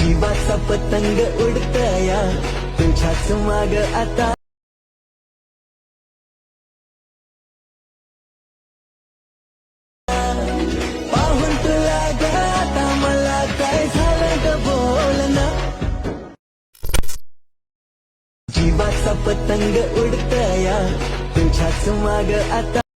जीवाचा पतंग उडतया तुझ्याच माग आता पाहून तुला ग आता मला काय झालं ग बोल जीवाचा पतंग उडतया तुझ्याच माग आता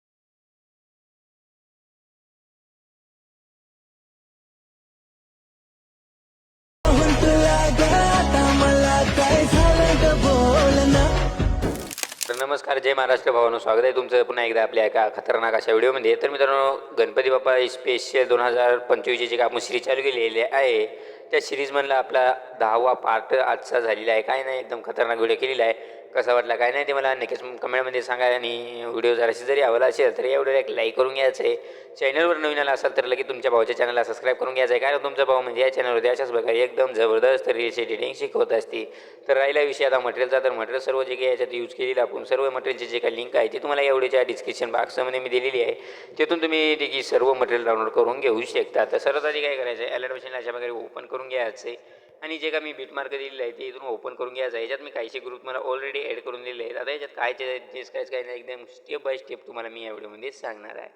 नमस्कार जय महाराष्ट्र भावानो. स्वागत आहे तुमचं पुन्हा एकदा आपल्या एका खतरनाक अशा व्हिडिओमध्ये तर मित्रांनो गणपती बाप्पा स्पेशल दोन हजार पंचवीसची जी काम आपण सिरीज चालू केलेली आहे त्या सिरीजमधला आपला दहावा पार्ट आजचा झालेला आहे. काय नाही एकदम खतरनाक व्हिडिओ केलेला आहे. कसा वाटला काय नाही ते मला नक्कीच कमेंटमध्ये सांगा आणि व्हिडिओ जराशी जरी आवडला असेल तर या व्हिडिओला एक लाईक करून घ्यायचं आहे. चॅनलवर नवीन आला असाल तर लगेच तुमच्या भावाच्या चॅनलला सबस्क्राईब करून घ्यायचं आहे. कारण तुमचा भाऊ म्हणजे या चॅनलवरती अशाच प्रकारे एकदम जबरदस्त रील्स एडिटिंग शिकवत असते. तर राहिला विषय आता मटेरियलचा तर मटेरियल सर्व जे काही याच्यात यूज केलेलं आपण सर्व मटेरियलचे जे काही लिंक आहे ते तुम्हाला एवढ्याच्या डिस्क्रिप्शन बॉक्समध्ये मी दिलेली आहे. तिथून तुम्ही देखील सर्व मटेरियल डाउनलोड करून घेऊ शकता. तर सर्वात आधी काय करायचं आहे ॲडमिशनला अशा प्रकारे ओपन करून घ्यायचं आहे आणि जे का मी बीट मार्क दिलेलं आहे ते इथून ओपन करून घ्यायचं आहे. याच्यात मी काहीसे ग्रुप मला ऑलरेडी ॲड करून दिलेले आहेत. आता याच्यात काय जे काय काय नाही. एकदम स्टेप बाय स्टेप तुम्हाला मी या व्हिडिओमध्ये सांगणार आहे.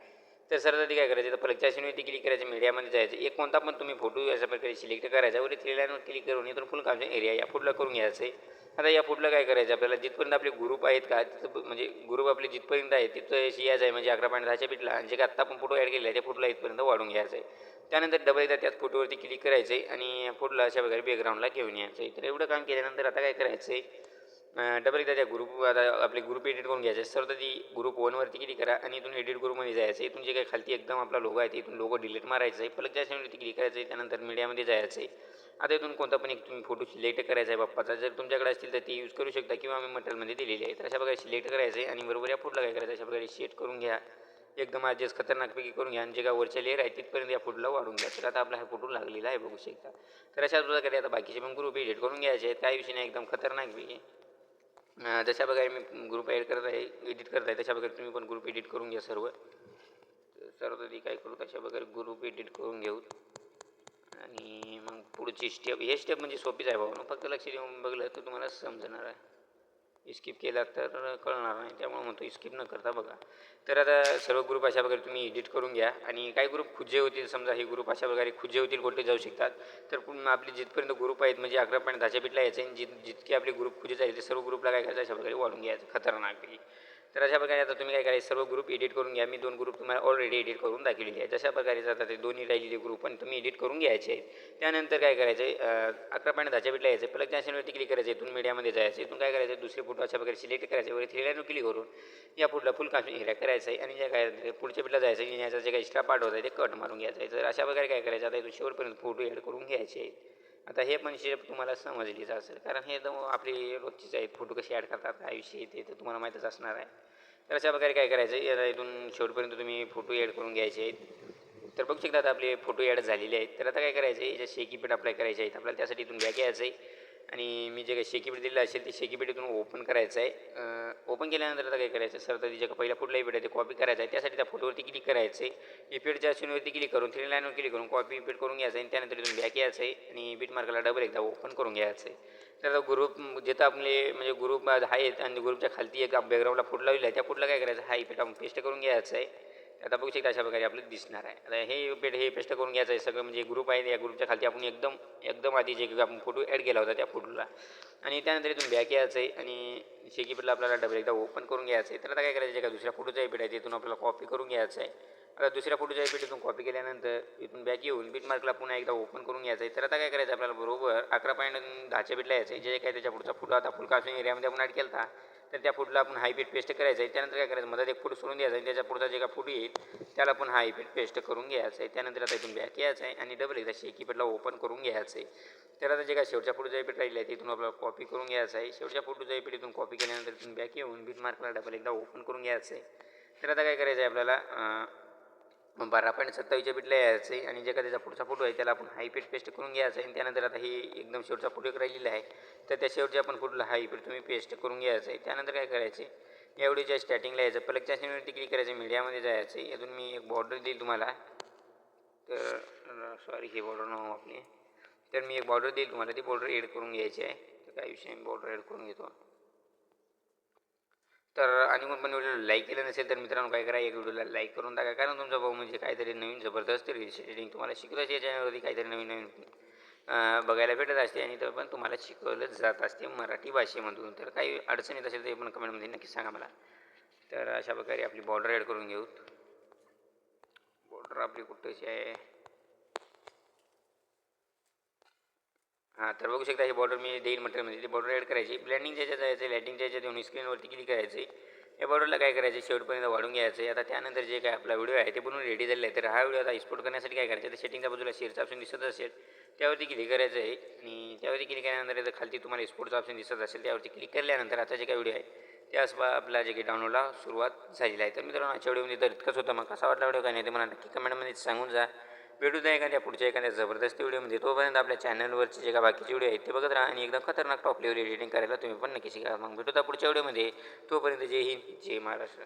तर सर आधी काय करायचं? तर पलकच्या क्लिक करायचं मीडियामध्ये जायचं. एक कोणता पण तुम्ही फोटो अशा प्रकारे सिलेक्ट करायचा. वरी थ्री लाईनवर क्लिक करून इथून फुल कामचे एरिया या फुटला करून घ्यायचं आहे आता या फुटला काय करायचं? आपल्याला जिथपर्यंत आपले ग्रुप आहेत का तिथं म्हणजे ग्रुप आपले जिथपर्यंत आहे तिथं यायचं आहे म्हणजे अकरा पॉईंट दहाच्या बीटला आणि जे का आत्ता आपण फोटो ॲड केले आहे त्या फोटोला इथपर्यंत वाढून घ्यायचं आहे त्यानंतर डबल एकदा त्याच फोटोवरती क्लिक करायचं आहे आणि फोटोला अशा प्रकारे बॅकग्राऊंडला घेऊन यायचं आहे तर एवढं काम केल्यानंतर आता काय करायचं आहे डबल एकदा त्या ग्रुप आता आपले ग्रुप एडिट करून घ्यायचे. सर्व ती ग्रुप वनवरती क्लिक करा आणि इथून एडिट ग्रुपमध्ये जायचं. आहे इथून जे काही खालती एकदम आपला लोगो आहे इथून लोगो डिलीट मारायचं आहे पलक त्याच्यावरती क्लिक करायचं आहे त्यानंतर मीडियामध्ये जायचं आहे आता इथून कोणता पण एक तुम्ही फोटो सिलेक्ट करायचा आहे बाप्पाचा. जर तुमच्याकडे असतील तर ते यूज करू शकता किंवा आम्ही मटेरियलमध्ये दिलेली आहे. तर अशा प्रकारे सिलेक्ट करायचं आहे आणि बरोबर या फोटोला काय करायचं? अशा प्रकारे सेट करून घ्या. एकदम ॲडजस्ट खतरनाकपैकी करून घ्या आणि जे काय वरच्या लेअर आहे तिथपर्यंत या फुटला वाढून घ्या. तर आता आपला हा फुटून लागलेला आहे बघू शकता. तर अशाच प्रकारे आता बाकीचे पण ग्रुप एडिट करून घ्यायचे आहेत. काही विषय नाही एकदम खतरनाकपैकी. जशा प्रकारे मी ग्रुप ॲड करत आहे एडिट करत आहे तशा प्रकारे तुम्ही पण ग्रुप एडिट करून घ्या सर्व. सर्व तरी काय करू तशा प्रकारे ग्रुप एडिट करून घेऊ. आणि मग पुढची स्टेप हे स्टेप म्हणजे सोपीच आहे भाऊ. फक्त लक्ष देऊन बघलं तर तुम्हाला समजणार आहे. स्किप केला तर कळणार नाही. त्यामुळे म्हणतो स्किप न करता बघा. तर आता सर्व ग्रुप अशा प्रकारे तुम्ही एडिट करून घ्या. आणि काही ग्रुप खुजे होतील समजा हे ग्रुप अशा प्रकारे खुजे होतील कुठे जाऊ शकतात. तर पुन्हा आपले जिथपर्यंत ग्रुप आहेत म्हणजे अकरा पॉईंट दहाच्या पीठला यायचं आणि जित जितके आपले ग्रुप खुजे जाईल ते सर्व ग्रुपला काय करायचं? अशा प्रकारे वाढून घ्यायचं. खतरनाक तर अशा प्रकारे आता तुम्ही काय करायचं सर्व ग्रुप एडिट करून घ्या. मी दोन ग्रुप तुम्हाला ऑलरेडी एडिट करून दाखवलेली आहे जशा प्रकारे आता ते दोन्ही राहिलेले ग्रुप पण तुम्ही एडिट करून घ्यायचे आहेत. त्यानंतर काय करायचं आहे अकरा पॉईंट दहाच्या बिटला यायचं प्लग जंक्शनवरती क्लिक करायचं इथून मीडियामध्ये जायचं इथून काय करायचं दुसरे फोटो अशा प्रकारे सिलेक्ट करायचे वगैरे थ्री क्लिक करून या पुढला फुल काश्मीर हिरा करायचं आहे आणि जे काय पुढच्या बिटला जायचं आहे याचा जे काही एक्स्ट्रा पार्ट होता ते कट मारून घ्यायचं आहे तर अशा प्रकारे काय करायचं आता इथून शेवटपर्यंत फोटो ॲड करून घ्यायचे आहेत. आता हे पण शेप तुम्हाला समजलीच असेल. कारण हे एकदम आपली रोजचीच आहेत फोटो कसे ॲड करतात काय विषय ते तर तुम्हाला माहीतच असणार आहे. तर अशा प्रकारे काय करायचं? आहे याला इथून शेवटपर्यंत तुम्ही फोटो ॲड करून घ्यायचे आहेत. तर बघू शकता आता आपले फोटो ॲड झालेले आहेत. तर आता काय करायचं? आहे याच्या शेकीपीठ अप्लाय करायचे आहेत. आपल्याला त्यासाठी इथून बॅक यायचं आहे. आणि मी जे काही शेकीपीठ दिलेलं असेल ते शेकीपीठ इथून ओपन करायचं आहे. ओपन केल्यानंतर आता काय करायचं? सर तर जे पहिला कुठलाही पीठ आहे ते कॉपी करायचं आहे. त्यासाठी त्या फोटोवरती क्लिक करायचं आहे. इफेडच्या सीनवरती क्लिक करून थ्री लाईनवर क्लिक करून कॉपी पेट करून घ्यायचं आहे. आणि त्यानंतर इथून बॅक यायचं आहे. आणि बीट मार्कला डबल एकदा ओपन करून घ्यायचं आहे. तर ग्रुप जिथं आपले म्हणजे ग्रुप आहेत आणि ग्रुपच्या खालती एक बॅकग्राऊंडला फुट लावलेला आहे त्या फुटला काय करायचं? हा इफेक्ट आपण पेस्ट करून घ्यायचं आहे. आता बघू शकता अशा प्रकारे आपल्याला दिसणार आहे. आता हे पेट हे पेस्ट करून घ्यायचं आहे सगळं म्हणजे ग्रुप आहे या ग्रुपच्या खालती आपण एकदम एकदम आधी जे आपण फोटो ॲड केला होता त्या फोटोला आणि त्यानंतर इथून बॅक यायचं आहे आणि शेकीपीटला आपल्याला डबल एकदा ओपन करून घ्यायचं आहे. तर आता काय करायचं? जे का दुसऱ्या फोटोचा इफेक्ट आहे तिथून आपल्याला कॉपी करून घ्यायचं आहे. आता दुसऱ्या फोटोच्या पेटीतून कॉपी केल्यानंतर इथून बॅक येऊन बीट मार्कला पुन्हा एकदा ओपन करून घ्यायचं आहे तर आता काय करायचं आपल्याला? बरोबर अकरा पॉईंट दहाच्या बीटला यायचं आहे जे काय त्याच्या पुढचा फुटला आता फुलका असून एरियामध्ये आपण ॲड केला होता तर त्या फुटला आपण हाय पीठ पेस्ट करायचं आहे त्यानंतर काय करायचं? मधात एक फूट सोडून द्यायचा आहे त्याच्या पुढचा जे का फूट येईल त्याला पण हाय पीठ पेस्ट करून घ्यायचं आहे त्यानंतर आता इथून बॅक यायचं आहे आणि डबल एकदा शेकी पेटला ओपन करून घ्यायचं आहे तर आता जे काय शेवटच्या फोटोचा पीठ राहिलं आहे तिथून आपल्याला कॉपी करून घ्यायचं आहे शेवटच्या फोटोचा पीठ इथून कॉपी केल्यानंतर इथून बॅक येऊन बीट मार्कला डबल एकदा ओपन करून घ्यायचं आहे तर आता काय करायचं आहे आपल्याला बारा पॉईंट सत्तावीसच्या बीटला यायचं आहे आणि जे का त्याचा पुढचा फोटो आहे त्याला आपण हायपीट पेस्ट करून घ्यायचं आहे आणि त्यानंतर आता हे एकदम शेवटचा फोटो एक राहिलेला आहे. तर त्या शेवटच्या आपण फोटोला हायपीट तुम्ही पेस्ट करून घ्यायचं आहे. त्यानंतर काय करायचं आहे? एवढी एवढीच्या स्टार्टिंगला यायचं पलकच्या सिनेवरती क्लिक करायचं मीडियामध्ये जायचं आहे. यातून मी एक बॉर्डर देईल तुम्हाला. तर सॉरी हे बॉर्डर नाव आपली तर मी एक बॉर्डर देईल तुम्हाला ती बॉर्डर एड करून घ्यायची आहे. तर काय विषय नाही बॉर्डर एड करून घेतो. तर आणि कोण पण व्हिडिओ लाईक केलं नसेल तर मित्रांनो काय करा एक व्हिडिओला लाईक करून टाका. कारण तुमचा भाऊ म्हणजे काहीतरी नवीन जबरदस्त रिसेटिंग तुम्हाला शिकवायची या चॅनलवरती काहीतरी नवीन नवीन बघायला भेटत असते आणि तर पण तुम्हाला शिकवलं जात असते मराठी भाषेमधून. तर काही अडचण येत असेल तर पण कमेंटमध्ये नक्की सांगा मला. तर अशा प्रकारे आपली बॉर्डर ॲड करून घेऊ. बॉर्डर आपली कुठेची आहे? हां तर बघू शकता ही बॉर्डर मी देईल म्हणजे ती बॉर्डर ॲड करायची. ब्लँडिंगच्या याच्यात जायचं लायटिंगच्या याच्यात येऊन स्क्रीनवरती क्लिक करायची या बॉर्डरला काय करायचं शेवटपर्यंत वाढून घ्यायचं. आहे आता त्यानंतर जे काय आपला व्हिडिओ आहे ते बनवून रेडी झालेला आहे. तर हा व्हिडिओ आता एक्सपोर्ट करण्यासाठी काय करायचं तर सेटिंगच्या बाजूला शेअरचा ऑप्शन दिसत असेल त्यावरती क्लिक करायचं आहे. आणि त्यावरती क्लिक केल्यानंतर खालती तुम्हाला एक्सपोर्टचा ऑप्शन दिसत असेल त्यावरती क्लिक केल्यानंतर आता जे काय व्हिडिओ आहे त्या बा आपला जे काही डाउनलोडला सुरुवात झालेली आहे. तर मित्रांनो आजच्या व्हिडिओमध्ये तर इतकंच होतं. मग कसा वाटला व्हिडिओ काय नाही ते मला नक्की कमेंटमध्ये सांगून जा. भेटू द्या एखाद्या पुढच्या एखाद्या जबरदस्त व्हिडिओमध्ये. तोपर्यंत आपल्या चॅनलवरचे जे काय बाकीचे व्हिडिओ आहेत ते बघत राहा आणि एकदम खतरनाक टॉप लेवल एडिटिंग करायला तुम्ही पण नक्की शिका. मग भेटू द्या पुढच्या व्हिडिओमध्ये. तोपर्यंत जय हिंद जय महाराष्ट्र.